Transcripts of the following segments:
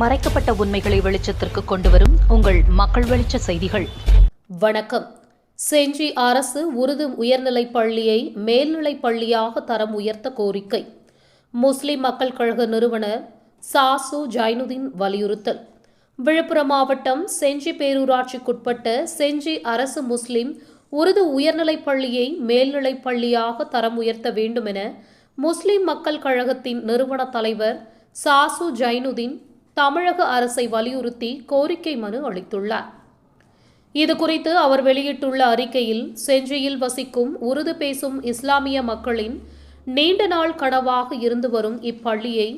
மறைக்கப்பட்ட உண்மைகளை வெளிச்சத்திற்கு கொண்டுவரும் உங்கள் மக்கள் வெளிச்ச செய்திகள். வணக்கம். செஞ்சி அரசு உருது உயர்நிலைப் பள்ளியை மேல்நிலைப் பள்ளியாக தரம் உயர்த்த கோரிக்கை. முஸ்லிம் மக்கள் கழக நிறுவனர் சாசு ஜைனுதீன் வலியுறுத்தல். விழுப்புரம் மாவட்டம் செஞ்சி பேரூராட்சிக்குட்பட்ட செஞ்சி அரசு முஸ்லிம் உருது உயர்நிலைப் பள்ளியை மேல்நிலைப் பள்ளியாக தரம் உயர்த்த வேண்டும் என முஸ்லிம் மக்கள் கழகத்தின் நிறுவன தலைவர் சாசு ஜைனுதீன் தமிழக அரசை வலியுறுத்தி கோரிக்கை மனு அளித்துள்ளார். இது குறித்து அவர் வெளியிட்டுள்ள அறிக்கையில் செஞ்சியில் வசிக்கும் உருது பேசும் இஸ்லாமிய மக்களின் நீண்ட நாள் கனவாக இருந்து வரும் இப்பள்ளியை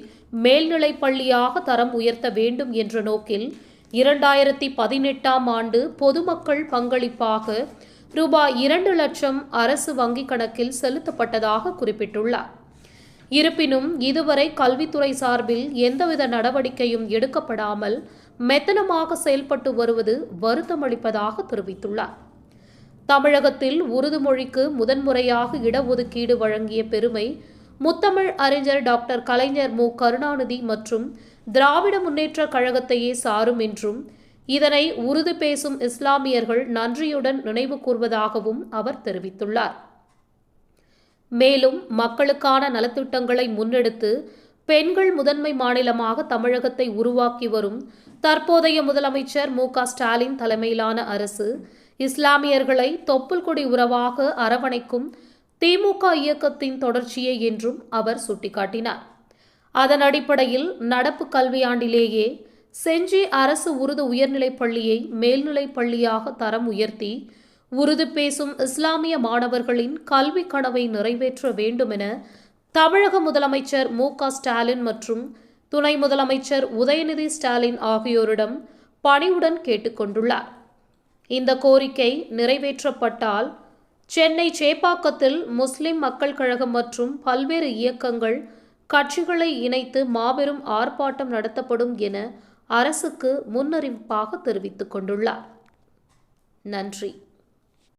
மேல்நிலைப் பள்ளியாக தரம் உயர்த்த வேண்டும் என்ற நோக்கில் இரண்டாயிரத்தி பதினெட்டாம் ஆண்டு பொதுமக்கள் பங்களிப்பாக ரூபாய் இரண்டு லட்சம் அரசு வங்கிக் கணக்கில் செலுத்தப்பட்டதாக குறிப்பிட்டுள்ளார். இருப்பினும் இதுவரை கல்வித்துறை சார்பில் எந்தவித நடவடிக்கையும் எடுக்கப்படாமல் மெத்தனமாக செயல்பட்டு வருவது வருத்தமளிப்பதாக தெரிவித்துள்ளார். தமிழகத்தில் உருது மொழிக்கு முதன்முறையாக இடஒதுக்கீடு வழங்கிய பெருமை முத்தமிழ் அறிஞர் டாக்டர் கலைஞர் மு. கருணாநிதி மற்றும் திராவிட முன்னேற்ற கழகத்தையே சாரும் என்றும் இதனை உருது பேசும் இஸ்லாமியர்கள் நன்றியுடன் நினைவு கூர்வதாகவும் அவர் தெரிவித்துள்ளார். மேலும் மக்களுக்கான நலத்திட்டங்களை முன்னெடுத்து பெண்கள் முதன்மை மாநிலமாக தமிழகத்தை உருவாக்கி வரும் தற்போதைய முதலமைச்சர் மு க ஸ்டாலின் தலைமையிலான அரசு இஸ்லாமியர்களை தொப்புள் கொடி உறவாக அரவணைக்கும் திமுக இயக்கத்தின் தொடர்ச்சியே என்றும் அவர் சுட்டிக்காட்டினார். அதன் அடிப்படையில் நடப்பு கல்வியாண்டிலேயே செஞ்சி அரசு உருது உயர்நிலைப் பள்ளியை மேல்நிலைப் பள்ளியாக தரம் உயர்த்தி உருது பேசும் இஸ்லாமிய மாணவர்களின் கல்வி கனவை நிறைவேற்ற வேண்டும் என தமிழக முதலமைச்சர் மு ஸ்டாலின் மற்றும் துணை முதலமைச்சர் உதயநிதி ஸ்டாலின் ஆகியோரிடம் பணிவுடன் கேட்டுக்கொண்டுள்ளார். இந்த கோரிக்கை நிறைவேற்றப்பட்டால் சென்னை சேப்பாக்கத்தில் முஸ்லிம் மக்கள் கழகம் மற்றும் பல்வேறு இயக்கங்கள் கட்சிகளை இணைத்து மாபெரும் ஆர்ப்பாட்டம் நடத்தப்படும் என அரசுக்கு முன்னறிவிப்பாக தெரிவித்துக் கொண்டுள்ளார். நன்றி.